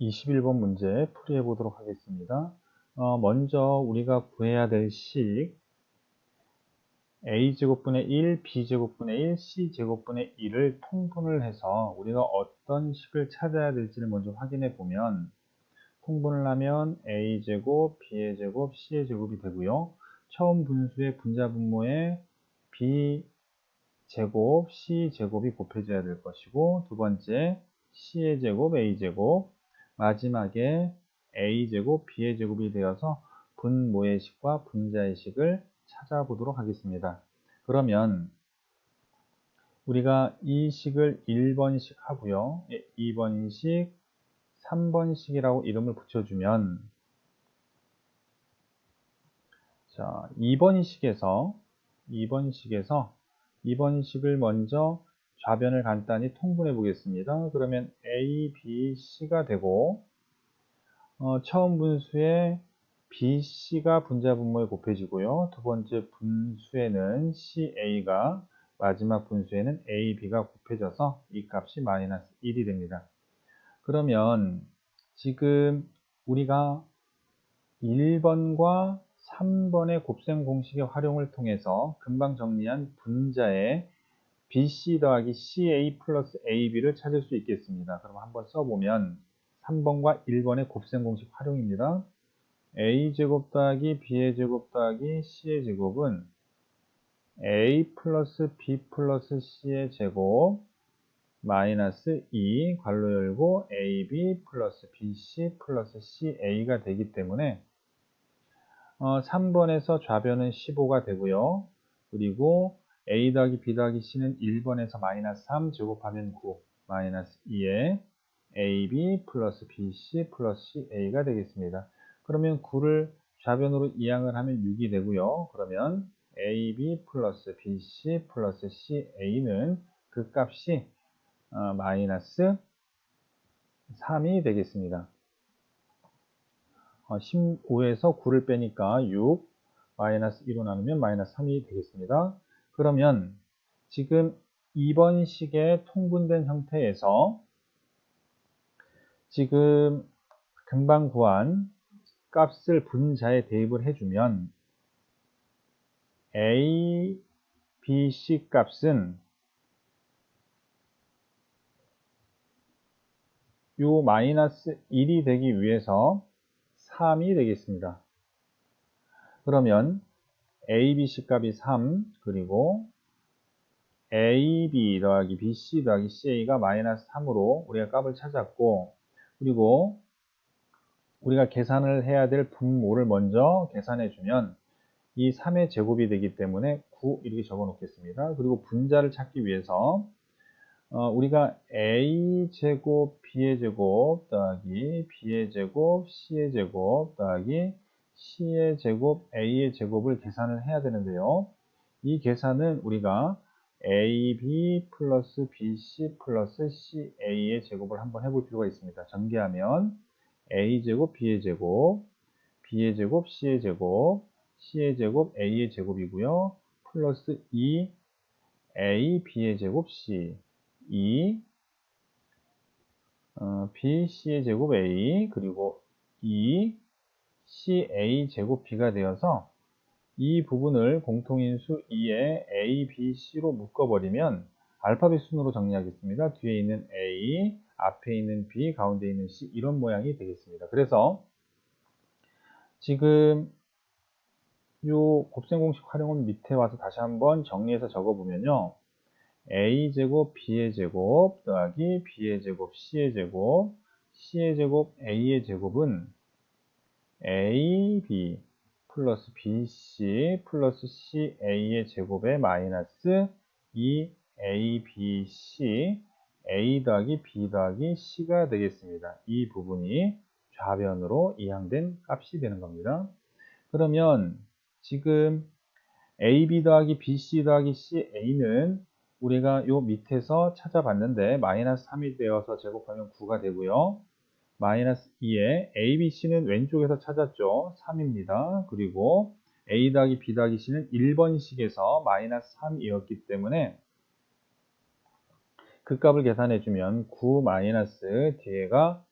21번 문제 풀이해 보도록 하겠습니다. 어, 먼저 우리가 구해야 될 식 a제곱분의 1, b제곱분의 1, c제곱분의 1을 통분을 해서 우리가 어떤 식을 찾아야 될지를 먼저 확인해 보면 통분을 하면 a제곱, b의 제곱, c의 제곱이 되고요. 처음 분수의 분자분모에 b제곱, c제곱이 곱해져야 될 것이고 두 번째 c의 제곱, a제곱, 마지막에 a제곱, b의 제곱이 되어서 분모의 식과 분자의 식을 찾아보도록 하겠습니다. 그러면 우리가 이 식을 1번식 하고요. 2번식, 3번식이라고 이름을 붙여주면 자, 2번식에서 2번식에서 2번식을 먼저 좌변을 간단히 통분해 보겠습니다. 그러면 A, B, C가 되고 어, 처음 분수에 B, C가 분자 분모에 곱해지고요. 두 번째 분수에는 C, A가 마지막 분수에는 A, B가 곱해져서 이 값이 마이너스 1이 됩니다. 그러면 지금 우리가 1번과 3번의 곱셈 공식의 활용을 통해서 금방 정리한 분자의 BC 더하기 CA 플러스 AB를 찾을 수 있겠습니다. 그럼 한번 써보면 3번과 1번의 곱셈 공식 활용입니다. A제곱 더하기 B의 제곱 더하기 C의 제곱은 A 플러스 B 플러스 C의 제곱 마이너스 2 괄호 열고 AB 플러스 BC 플러스 CA가 되기 때문에 어, 3번에서 좌변은 15가 되고요. 그리고 a 더하기 b 더하기 c는 1번에서 마이너스 3 제곱하면 9 마이너스 2에 ab 플러스 bc 플러스 ca가 되겠습니다. 그러면 9를 좌변으로 이항을 하면 6이 되고요. 그러면 ab 플러스 bc 플러스 ca는 그 값이 어, 마이너스 3이 되겠습니다. 어, 15에서 9를 빼니까 6 마이너스 2로 나누면 마이너스 3이 되겠습니다. 그러면 지금 2번 식의 통분된 형태에서 지금 금방 구한 값을 분자에 대입을 해주면 a, b, c 값은 요 마이너스 1이 되기 위해서 3이 되겠습니다. 그러면 ABC 값이 3 그리고 AB 더하기 BC 더하기 CA가 마이너스 3으로 우리가 값을 찾았고 그리고 우리가 계산을 해야 될 분모를 먼저 계산해 주면 이 3의 제곱이 되기 때문에 9 이렇게 적어 놓겠습니다. 그리고 분자를 찾기 위해서 어, 우리가 a 제곱 b의 제곱 더하기 b의 제곱 c의 제곱 더하기 c의 제곱 a의 제곱을 계산을 해야 되는데요. 이 계산은 우리가 ab 플러스 bc 플러스 ca의 제곱을 한번 해볼 필요가 있습니다. 전개하면 a 제곱 b의 제곱 b의 제곱 c의 제곱 c의 제곱 a의 제곱이고요. 플러스 2 a b의 제곱 c 2 어, b c의 제곱 a 그리고 2 CA 제곱 B가 되어서 이 부분을 공통인수 2에 A, B, C로 묶어버리면 알파벳 순으로 정리하겠습니다. 뒤에 있는 A, 앞에 있는 B, 가운데 있는 C 이런 모양이 되겠습니다. 그래서 지금 이 곱셈 공식 활용은 밑에 와서 다시 한번 정리해서 적어보면요. A제곱, B의 제곱 더하기 B의 제곱, C의 제곱, C의 제곱, A의 제곱은 AB 플러스 BC 플러스 CA의 제곱에 마이너스 2ABC A 더하기 B 더하기 C가 되겠습니다. 이 부분이 좌변으로 이항된 값이 되는 겁니다. 그러면 지금 AB 더하기 BC 더하기 CA는 우리가 요 밑에서 찾아봤는데 마이너스 3이 되어서 제곱하면 9가 되고요. 마이너스 2에 ABC는 왼쪽에서 찾았죠. 3입니다. 그리고 A 더하기 B 더하기 C는 1번식에서 마이너스 3이었기 때문에 그 값을 계산해주면 9 마이너스 뒤에가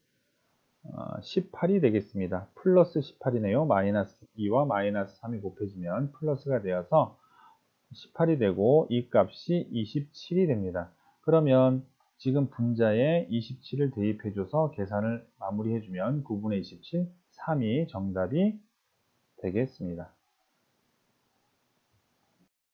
18이 되겠습니다. 플러스 18이네요. 마이너스 2와 마이너스 3이 곱해지면 플러스가 되어서 18이 되고 이 값이 27이 됩니다. 그러면 지금 분자에 27을 대입해줘서 계산을 마무리해주면 9분의 27, 3이 정답이 되겠습니다.